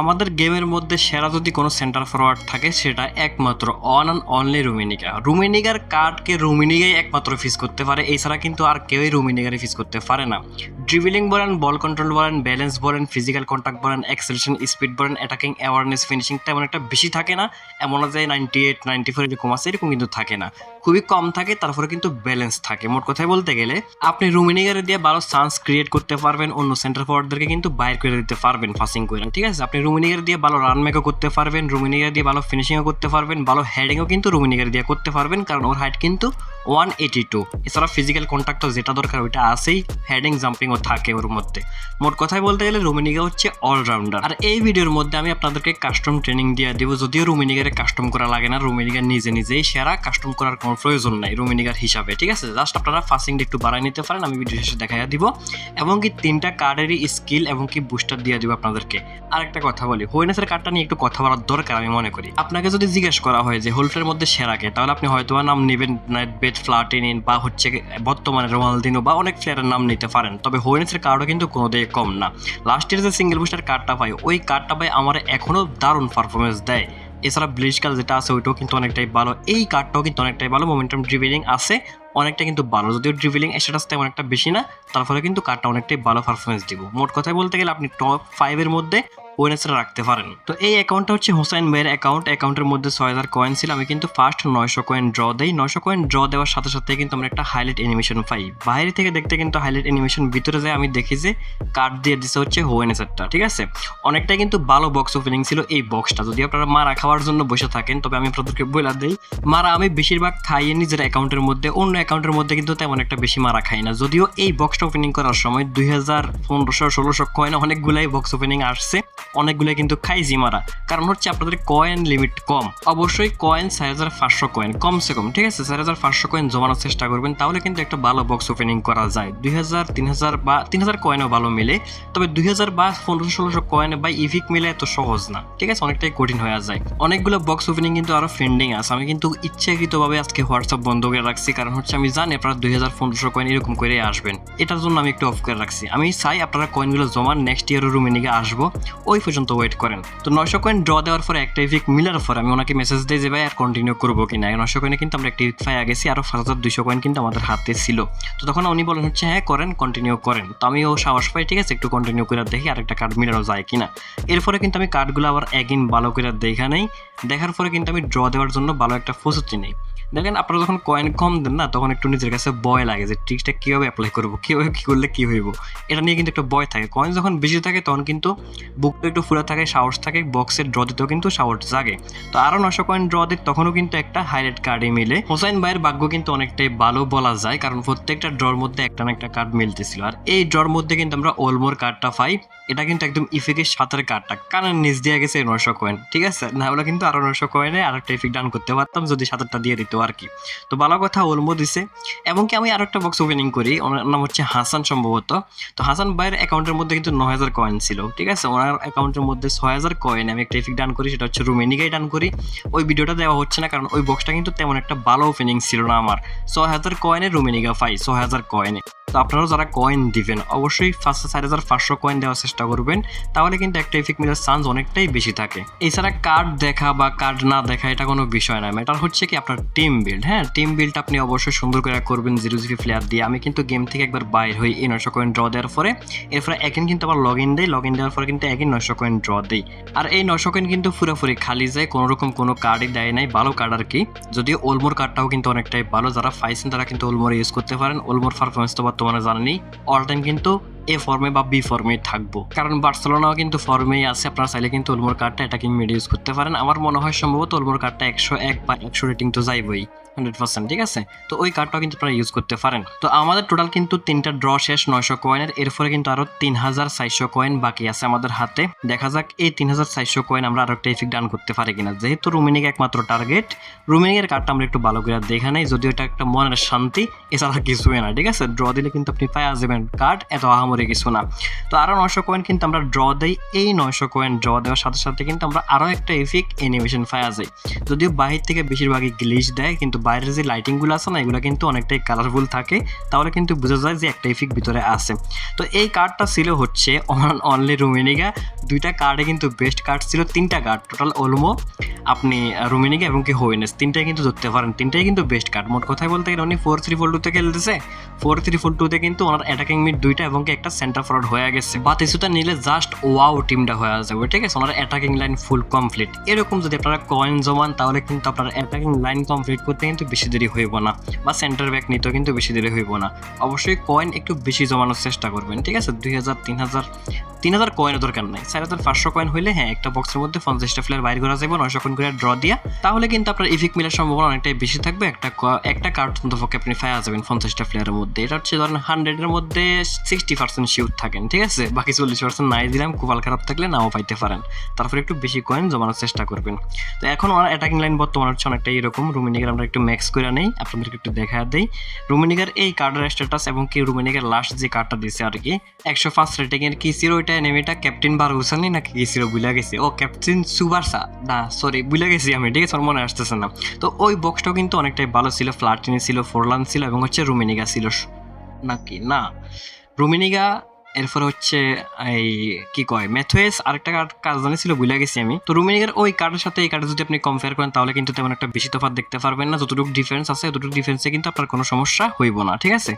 আমাদের গেমের মধ্যে সেরা যদি কোনো সেন্টার ফরওয়ার্ড থাকে, সেটা একমাত্র অন অ্যান্ড অনলি রুমিনিকা। রুমিনিগার কার্ডকে রুমিনিগাই একমাত্র ফিস করতে পারে, এছাড়া কিন্তু আর কেউই রুমিনিগারে ফিস করতে পারে না। ড্রিবলিং বলেন বল কন্ট্রোল বলেন ব্যালেন্স বলেন ফিজিক্যাল কন্ট্যাক্ট বলেন এক্সেলেশন স্পিড বলেন অ্যাটাকিং অ্যাওয়ারনেস ফিনিশিং তেমন একটা বেশি থাকে না। এমন যে নাইনটি এইট নাইনটি ফোর এরকম আছে, এরকম কিন্তু থাকে না। খুবই কম থাকে, তারপরে কিন্তু ব্যালেন্স থাকে। মোট কথায় বলতে গেলে, আপনি রুমিনিগারে দিয়ে ভালো চান্স ক্রিয়েট করতে পারবেন, অন্য সেন্টার ফরওয়ার্ডদেরকে কিন্তু বাইর করে দিতে পারবেন পাসিং করে। ঠিক আছে? আপনি রুমিনিগার দিয়ে ভালো রান মেকও করতে পারবেন রুমিনিগার দিয়ে ভালো ফিনিশিংও করতে পারবেন, ভালো হেডিংও কিন্তু রুমিনিগার দিয়ে করতে পারবেন, কারণ ওর হাইট কিন্তু ওয়ান এইটি টু এছাড়া ফিজিক্যাল কন্ট্যাক্টও যেটা দরকার ওইটা আছেই হেডিং জাম্পিংও থাকে ওর মধ্যে। মোট কথায় বলতে গেলে রুমিনিগা হচ্ছে অলরাউন্ডার আর এই ভিডিওর মধ্যে আমি আপনাদেরকে কাস্টম ট্রেনিং দিয়ে দেবো, যদিও রুমিনিগারে কাস্টম করা লাগে না রুমিনিগার নিজে নিজেই সেরা কাস্টম করার কোনো প্রয়োজন নাই রুমিনিগার হিসাবে, ঠিক আছে? জাস্ট আপনারা ফাসিংটা একটু বাড়াই নিতে পারেন, আমি ভিডিও শেষে দেখাইয়া দিব। এবং কি তিনটা কার্ডেরই স্কিল এবং কি বুস্টার দিয়ে দিব আপনাদেরকে। আর একটা কথা বলি হোয়েনেসের কার্ডটা নিয়ে একটু কথা বলার দরকার আমি মনে করি। আপনাকে যদি জিজ্ঞেস করা হয় যে হোল্ডের মধ্যে সেরাকে তাহলে আপনি হয়তো নাম নেবেন বেদ ফ্লাটিনিন বা হচ্ছে বর্তমানে রোনালদিনো বা অনেক প্লেয়ারের নাম নিতে পারেন। তবে হোয়েন্সের কার্ডও কিন্তু কোনো দিকে কম না। লাস্ট ইয়ার যে সিঙ্গেল বুস্টার কার্ডটা পাই, ওই কার্ডটা পাই আমার এখনও দারুণ পারফরমেন্স দেয়। এছাড়া ব্লিচ কাল যেটা আছে, ওইটাও কিন্তু অনেকটাই ভালো। এই কার্ডটাও কিন্তু অনেকটাই ভালো মোমেন্টাম ড্রিভেলিং আছে। অনেকটা কিন্তু ভালো। যদিও ড্রিভিলিং স্ট্যাটাস তেমন একটা বেশি না, তার ফলে কিন্তু কার্ডটা অনেকটাই ভালো পারফরমেন্স দিব। মোট কথায় বলতে গেলে আপনি টপ ফাইভের মধ্যে ওয়েনেসরা রাখতে পারেন। তো এই অ্যাকাউন্টটা হচ্ছে হোসাইন ভাইয়ের অ্যাকাউন্ট অ্যাকাউন্টের মধ্যে ছয় হাজার কয়েন ছিল। আমি কিন্তু ফার্স্ট নয়শো কয়েন ড্র দেই। নয়শো কয়েন ড্র দেওয়ার সাথে সাথে কিন্তু আমরা একটা হাইলাইট অ্যানিমেশন পাই। বাইরে থেকে দেখতে কিন্তু হাইলাইট অ্যানিমেশন ভিতরে যায়। আমি দেখি যে কার্ড দিয়ে দিছে হচ্ছে হোয়েনেসারটা ঠিক আছে? অনেকটাই কিন্তু ভালো বক্স ওপেনিং ছিল এই বক্সটা যদি আপনারা মারা খাওয়ার জন্য বসে থাকেন, তবে আমি আপনাদেরকে বলে দিই, মারা আমি বেশিরভাগ খাইয়ে নিজের অ্যাকাউন্টের মধ্যে অন্য অ্যাকাউন্টের মধ্যে কিন্তু তেমন একটা বেশি মারা খায় না। যদিও এই বক্সটা ওপেনিং করার সময় দুই হাজার পনেরোশো ষোলোশো কয়েন অনেকগুলাই বক্স ওপেনিং আসছে। অনেকগুলাই কিন্তু খাইছি মারা। কারণ হচ্ছে আপনাদের কয়েন লিমিট কম। অবশ্যই কয়েন চার হাজার পাঁচশো কয়েন কমসে কম, ঠিক আছে? চার হাজার পাঁচশো কয়েন জমানোর চেষ্টা করবেন, তাহলে কিন্তু একটা ভালো বক্স ওপেনিং করা যায়। দুই হাজার, তিন হাজার বা, তিন হাজার কয়েনও ভালো মিলে। তবে দুই হাজার বা পনেরোশো, ষোলোশো কয়েন বা ইভিক মিলে এত সহজ না, ঠিক আছে? অনেকটাই কঠিন হয়ে যায়। অনেকগুলো বক্স ওপেনিং কিন্তু আরও ফেন্ডিং আছে। আমি কিন্তু ইচ্ছাকৃতভাবে আজকে হোয়াটসঅ্যাপ বন্ধ করে রাখছি, কারণ হচ্ছে আমি জানি আপনারা দুই হাজার, পনেরোশো কয়েন এরকম করে আসবেন। এটার জন্য আমি একটু অফ করে রাখছি। আমি চাই আপনারা কয়েনগুলো জমান নেক্সট ইয়ারের রুমে নিয়ে আসব। ওই পর্যন্ত ওয়েট করেন। তো নয়শো কয়েন ড্র দেওয়ার পরে একটা ইফিক মিলার পরে আমি ওনাকে মেসেজ দিয়ে যে, ভাই, আর কন্টিনিউ করব কিনা নয়শো কয়েনে কিন্তু আমরা একটা ইফিক পাই গেছি আরও পাঁচ হাজার দুইশো কয়েন কিন্তু আমাদের হাতে ছিল। তো তখন উনি বলেন হচ্ছে হ্যাঁ করেন কন্টিনিউ করেন। তো আমি ও সাহস পাই, ঠিক আছে, একটু কন্টিনিউ করে দেখি আরেকটা কার্ড মিলানো যায় কিনা এরপরে কিন্তু আমি কার্ডগুলো আবার একদিন ভালো করে দেখা নেই। দেখার পরে কিন্তু আমি ড্র দেওয়ার জন্য ভালো একটা প্রস্তুতি নেই। দেখেন আপনারা যখন কয়েন কম দেন না, তখন একটু নিজের কাছে ভয় লাগে যে ট্রিক্সটা কীভাবে অ্যাপ্লাই করব, কীভাবে কী করলে কী হইব। এটা নিয়ে কিন্তু একটা ভয় থাকে। কয়েন যখন বেশি থাকে, তখন কিন্তু বুকটা একটু ফুলে থাকে, সাহস থাকে বক্সের ড্র দিতেও কিন্তু সাহস জাগে। তো আরও নশো কয়েন ড্র দিত তখনও কিন্তু একটা হাইলাইট কার্ডে মিলে। হোসাইন ভাইয়ের ভাগ্য কিন্তু অনেকটাই ভালো বলা যায়, কারণ প্রত্যেকটা ড্রর মধ্যে একটা না একটা কার্ড মিলতেছিল। আর এই ড্রর মধ্যে কিন্তু আমরা ওলমোর কার্ডটা পাই। এটা কিন্তু একদম ইফেকের সাঁতার কার্ডটা কানের নিচ দিয়ে গেছে নশো কয়েন ঠিক আছে? না হলে কিন্তু আরও নশো কয়েনে আর একটা ইফেক্ট ডান করতে পারতাম যদি সাঁতারটা দিয়ে দিত আর কি। তো ভালো কথা ওলমো দিছে। এবং কি আমি আরও একটা বক্স ওপেনিং করি, ওনার নাম হচ্ছে হাসান সম্ভবত। তো হাসান ভাইয়ের অ্যাকাউন্টের মধ্যে কিন্তু ন হাজার কয়েন ছিল, ঠিক আছে? ওনার অ্যাকাউন্টের মধ্যে ছয় হাজার কয়েন আমি একটা ইফেক্ট ডান করি, সেটা হচ্ছে রুমেনিগাই ডান করি। ওই ভিডিওটা দেওয়া হচ্ছে না, কারণ ওই বক্সটা কিন্তু তেমন একটা ভালো ওপেনিং ছিল না আমার। ছয় হাজার কয়েনে রুমেনিগা পাই ছয় হাজার কয়েনে তো আপনারাও যারা কয়েন দিবেন, অবশ্যই ফার্স্ট চার হাজার পাঁচশো কয়েন দেওয়ার চেষ্টা করবেন। তাহলে কিন্তু একটা ইফেক্ট মিলার চান্স অনেকটাই বেশি থাকে। এছাড়া কার্ড দেখা বা কার্ড না দেখা, এটা কোনো বিষয় না। ম্যাটার হচ্ছে কি আপনার টিম বিল্ড হ্যাঁ? টিম বিল্ড আপনি অবশ্যই সুন্দর করে করবেন জিরো জিরো প্লেয়ার দিয়ে। আমি কিন্তু গেম থেকে একবার বাইর হই এই নয়শো কয়েন ড্র দেওয়ার পরে। এরপরে একদিন কিন্তু আবার লগ ইন দেয় লগ ইন দেওয়ার পরে কিন্তু একই নয়শো কয়েন ড্র দিই। আর এই নয়শো কয়েন কিন্তু পুরোপুরি খালি যায় কোনো রকম কোনো কার্ডই দেয় নাই। ভালো কার্ড আর কি। যদিও ওলমোর কার্ডটাও কিন্তু অনেকটাই ভালো। যারা পাইছেন তারা কিন্তু ওলমোর ইউজ করতে পারেন। ওলমোর পারফরমেন্স তো বর্তমানে জানেনি। অল টাইম কিন্তু এ ফর্মে বা বি ফর্মে থাকব। কারণ বার্সেলোনাও কিন্তু ফর্মেই আছে, আপনারা চাইলে কিন্তু ওলমোর কার্ডটা অ্যাটাকিং মিড ইউজ করতে পারেন। আমার মনে হয় সম্ভবত ওলমোর কার্ডটা একশো এক বা একশো রেটিং তো যাইবই হান্ড্রেড পার্সেন্ট ঠিক আছে? তো ওই কার্ডটাও কিন্তু আপনারা ইউজ করতে পারেন। তো আমাদের টোটাল কিন্তু তিনটা ড্র শেষ নয়শো কয়েনের এরপরে কিন্তু আরও তিন হাজার চারশো কয়েন বাকি আছে আমাদের হাতে। দেখা যাক এই তিন হাজার চারশো কয়েন আমরা আরও একটা ইফিক ডান করতে পারি কিনা। যেহেতু রুমিনিক একমাত্র টার্গেট রুমিনিকের কার্ডটা আমরা একটু ভালো করে দেখা নেই, যদিও এটা একটা মনের শান্তি, এছাড়া কিছুই না, ঠিক আছে? ড্র দিলে কিন্তু আপনি পাওয়া যাবেন কার্ড এত আহামরি আহামরি কিছু না। তো আরও নয়শো কয়েন কিন্তু আমরা ড্র দেই। এই নয়শো কয়েন ড্র দেওয়ার সাথে সাথে কিন্তু আমরা আরও একটা এফিক অ্যানিমেশন পাওয়া যায় যদিও বাহির থেকে বেশিরভাগই গ্লিচ দেয়, কিন্তু বাইরের যে লাইটিংগুলো আছে না, এগুলো কিন্তু অনেকটাই কালারফুল থাকে। তাহলে কিন্তু বোঝা যায় যে একটা এফিক ভিতরে আছে। তো এই কার্ডটা ছিল হচ্ছে অন অনলি রুমিনিগা দুইটা কার্ডে কিন্তু বেস্ট কার্ড ছিল, তিনটা কার্ড টোটাল অলমো আপনি রুমিনিগা এবং কি হোয়েনেস তিনটাই কিন্তু ধরতে পারেন। তিনটাই কিন্তু বেস্ট কার্ড মোট কথায় বলতে গেলে উনি ফোর থ্রি ফোর টুতে খেলতেছে। ফোর থ্রি ফোর টুতে কিন্তু ওনার অ্যাটাকিং মিড দুইটা এবং কি একটা সেন্টার ফরওয়ার্ড হয়ে গেছে। বা কিছুটা নিলে জাস্ট ওয়াও টিমটা হয়ে যাবে, ঠিক আছে? ওনার অ্যাটাকিং লাইন ফুল কমপ্লিট এরকম যদি আপনারা কয়েন জমান, তাহলে কিন্তু আপনার অ্যাটাকিং লাইন কমপ্লিট করতে কিন্তু বেশি দেরি হইব না। বা সেন্টার ব্যাক নিতেও কিন্তু বেশি দেরি হইব না। অবশ্যই কয়েন একটু বেশি জমানোর চেষ্টা করবেন, ঠিক আছে? দুই হাজার, তিন হাজার তিন হাজার কয়েনের দরকার নাই। চার হাজার পাঁচশো কয়েন হইলে হ্যাঁ একটা বক্সের মধ্যে পঞ্চাশটা প্লেয়ার বাইর করা যাবে নয়শো কয়েন করে ড্র দিয়া। তাহলে কিন্তু আপনার ইফিক মিলার সম্ভাবনা অনেকটাই বেশি থাকবে। একটা একটা কার্ড অন্তপক্ষে আপনি ফায়া যাবেন পঞ্চাশটা প্লেয়ারের মধ্যে। এটা হচ্ছে ধরেন হান্ড্রেডের মধ্যে সিক্সটি পার্সেন্ট শিওর থাকেন, ঠিক আছে? বাকি চল্লিশ পার্সেন্ট নাই দিলাম, কুপাল খারাপ থাকলে নাও পাইতে পারেন। তারপরে একটু বেশি কয়েন জমানোর চেষ্টা করবেন। তো এখন আমার অ্যাটাকিং লাইন বর্তমানে হচ্ছে অনেকটা এরকম। রুমিনিগার আমরা একটু ম্যাক্স করে নেই, আপনাদেরকে একটু দেখা দেই। রুমিনিগার এই কার্ডের স্ট্যাটাস এবং কি রুমিনিগার লাস্ট যে কার্ডটা দিছে আর কি, একশো পাঁচ রেটিং এর কি ছিল ওইটা এনিমিটা ক্যাপ্টেন বার হুসানি নাকি কি ছিল বুঝা গেছে। ও ক্যাপ্টেন সুবারসা। না সরি বুঝা গেছি আমি, ঠিক আছে মনে আসতেছে না। তো ওই বক্সটাও কিন্তু অনেকটাই ভালো ছিল ফ্লাটিনি ছিল, ফোরলান ছিল এবং হচ্ছে রুমিনিগা ছিল। নাকি? না। রুমিনিগা এরপরে হচ্ছে, এই, কি কয় ম্যাথওয়েস আরেকটা কার্ড কাজ জানি ছিল, ভুলে গেছি আমি। তো রুমিনিগের ওই কার্ডের সাথে এই কার্ডে যদি আপনি কম্পেয়ার করেন, তাহলে কিন্তু তেমন একটা বেশি তফাৎ দেখতে পারবেন না। যতটুকু ডিফারেন্স আছে ততটুকু ডিফারেন্সে কিন্তু আপনার কোনো সমস্যা হইব না, ঠিক আছে?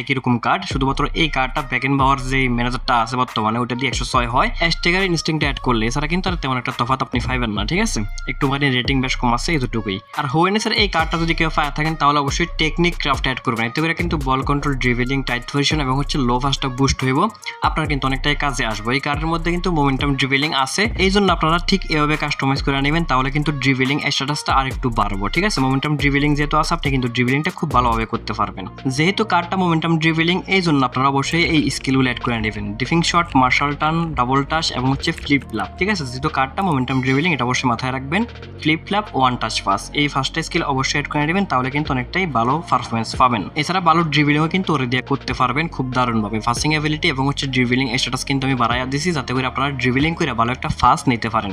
একই রকম কার্ড শুধুমাত্র এই কার্ডটা ব্যাক এন্ড পাওয়ার যে ম্যানেজারটা আছে বর্তমানে ওটা দিয়ে একশো ছয় হয়। অ্যাস্টেগার ইনস্টিংটা অ্যাড করলে, এছাড়া কিন্তু আর তেমন একটা তফাৎ আপনি পাইবেন না, ঠিক আছে? একটুখানি রেটিং বেশ কম আছে, এতটুকুই। আর হোয়েনেসের এই কার্ডটা যদি কেউ পায় থাকেন, তাহলে অবশ্যই টেকনিক ক্রাফট অ্যাড করবেন। এতে করে কিন্তু ball control dribbling tight position এবং হচ্ছে লো ফাস্টটা বুস্ট হইব। আপনার কিন্তু অনেকটাই কাজে আসবে। এই কার্ডের মধ্যে কিন্তু মোমেন্টাম ড্রিভেলিং আছে। এই জন্য আপনারা ঠিক এভাবে কাস্টমাইজ করে নেবেন, তাহলে কিন্তু ড্রিভেলিং স্ট্যাটাসটা আর একটু বাড়বো, ঠিক আছে? মোমেন্টাম ড্রিভেলিং যেহেতু আছে, আপনি কিন্তু ড্রিভেলিংটা খুব ভালোভাবে করতে পারবেন। যেহেতু কার্ডটা মোমেন্টাম ড্রিভেলিং এই জন্য আপনারা অবশ্যই এই স্কিলগুলো অ্যাড করে নেবেন। Dipping shot Marseille turn double touch এবং হচ্ছে ফ্লিপ ফ্ল্যাপ ঠিক আছে? যেহেতু কার্ডটা মোমেন্টাম ড্রিভেলিং এটা অবশ্যই মাথায় রাখবেন। Flip flap one touch pass এই ফার্স্টটা স্কিল অবশ্যই অ্যাড করে নেবেন, তাহলে কিন্তু অনেকটাই ভালো পারফরমেন্স পাবেন। এছাড়া ভালো ড্রিভিলিংও কিন্তু ওরে দিয়ে করতে পারবেন, খুব দারুণভাবে। ফাস্টিং অ্যাবিলিটি এবং হচ্ছে ড্রিভিলিং স্ট্যাটাস কিন্তু আমি বাড়াইয়া দিছি যাতে করে আপনারা ড্রিভিলিং করে ভালো একটা ফাস্ট নিতে পারেন।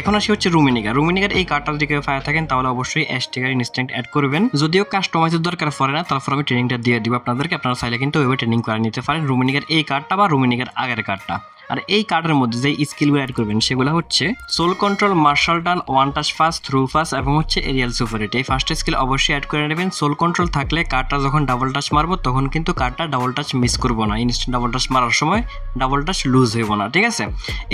এখন আসি হচ্ছে রুমিনিগার রুমিনিগার এই কার্ডটা যদি কেউ ফায়ার থাকেন, তাহলে অবশ্যই এসটিগার ইনস্ট্যান্ট অ্যাড করবেন। যদিও কাস্টমাইজের দরকার পড়ে না, তারপর আমি ট্রেনিংটা দিয়ে দিব আপনাদেরকে। আপনারা চাইলে কিন্তু ওইভাবে ট্রেনিং করে নিতে পারেন রুমিনিগার এই কার্ডটা বা রুমিনিগার আগের কার্ডটা আর এই কার্ডের মধ্যে যে স্কিলগুলো অ্যাড করবেন, সেগুলো হচ্ছে sole control Marseille turn one touch fast through fast এবং হচ্ছে এরিয়াল সুপারিটি এই ফার্স্ট স্কিল অবশ্যই অ্যাড করে নেবেন। সোল কন্ট্রোল থাকলে কার্ডটা যখন ডাবল টাচ মারবো, তখন কিন্তু কার্ডটা ডাবল টাচ মিস করব না। ইনস্ট্যান্ট ডাবল টাচ মারার সময় ডাবল টাচ লুজ হইব না, ঠিক আছে?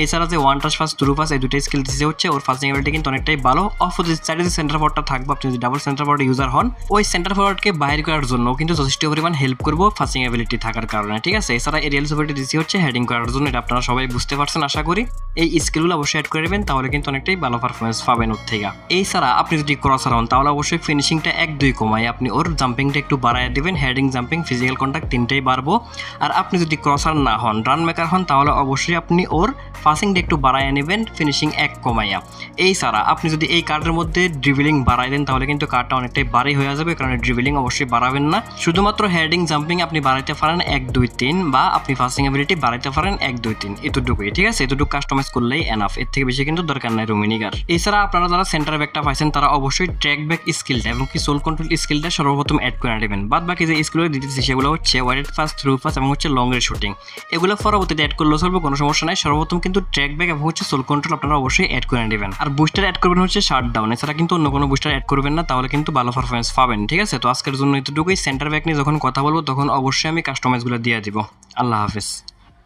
এছাড়া যে one touch fast through fast এই দুটো স্কিল দিতে হচ্ছে, ওর ফাস্টিং এবিলিটি কিন্তু অনেকটাই ভালো। অপোজিট সাইডে যে সেন্টার ফরওয়ার্ডটা থাকবে, আপনি যদি ডাবল সেন্টার ফরওয়ার্ড ইউজার হন, ওই সেন্টার ফরওয়ার্ডকে বাইর করার জন্য কিন্তু যথেষ্ট পরিমাণ হেল্প করব ফাস্টিং এবিলিটি থাকার কারণে, ঠিক আছে? এছাড়া এরিয়াল সুপারিটি দিচ্ছি হচ্ছে হেডিং করার জন্য, এটা সবাই বুঝতে পারছেন, আশা করি। এই স্কিলগুলো অবশ্যই অ্যাড করে নেবেন, তাহলে কিন্তু অনেকটাই ভালো পারফরমেন্স পাবেন ওর থেকে। এই ছাড়া আপনি যদি ক্রসার হন, তাহলে অবশ্যই ফিনিশিংটা এক দুই কমাই আপনি ওর জাম্পিংটা একটু বাড়ায় দেবেন হেডিং জাম্পিং ফিজিক্যাল কন্ট্যাক্ট তিনটেই বাড়বো। আর আপনি যদি ক্রসার না হন রান মেকার হন, তাহলে অবশ্যই আপনি ওর পাসিংটা একটু বাড়ায় নেবেন ফিনিশিং এক কমাইয়া। এই ছাড়া আপনি যদি এই কার্ডের মধ্যে ড্রিভিলিং বাড়াই দেন, তাহলে কিন্তু কার্ডটা অনেকটাই বাড়ি হয়ে যাবে, কারণ ড্রিভিলিং অবশ্যই বাড়াবেন না। শুধুমাত্র হেডিং জাম্পিং আপনি বাড়াইতে পারেন এক দুই তিন, বা আপনি ফাস্টিং অ্যাবিলিটি বাড়াইতে পারেন এক দুই তিন। এতটুকুই ঠিক আছে? এতটুকু কাস্টমাইজ করলেই এনাফ এর থেকে বেশি কিন্তু দরকার নাই রুমিনিগার এছাড়া আপনারা যারা সেন্টার ব্যাকটা পাইছেন, তারা অবশ্যই ট্র্যাক ব্যাক স্কিলটা এবং কি সোল কন্ট্রোল স্কিলটা সর্বপ্রথম অ্যাড করে নেবেন। বাদ বাকি যে স্কিলগুলো দিতেছি, সেগুলো হচ্ছে ওয়াইড ফাস্ট থ্রু ফাস্ট এবং হচ্ছে লং রেঞ্জ শুটিং এগুলো পরবর্তীতে অ্যাড করলেও চলবে, কোনো সমস্যা নাই। সর্বপ্রথম কিন্তু ট্র্যাক ব্যাক এবং হচ্ছে সোল কন্ট্রোল আপনারা অবশ্যই অ্যাড করে নেবেন। আর বুস্টার অ্যাড করবেন হচ্ছে শার্ট ডাউন এছাড়া কিন্তু অন্য কোনো বুস্টার অ্যাড করবেন না, তাহলে কিন্তু ভালো পারফরমেন্স পাবেন, ঠিক আছে? তো আজকের জন্য এতটুকুই। সেন্টার ব্যাক নিয়ে যখন কথা বলব, তখন অবশ্যই আমি কাস্টমাইজগুলো দিয়ে দিব। আল্লাহ হাফিজ।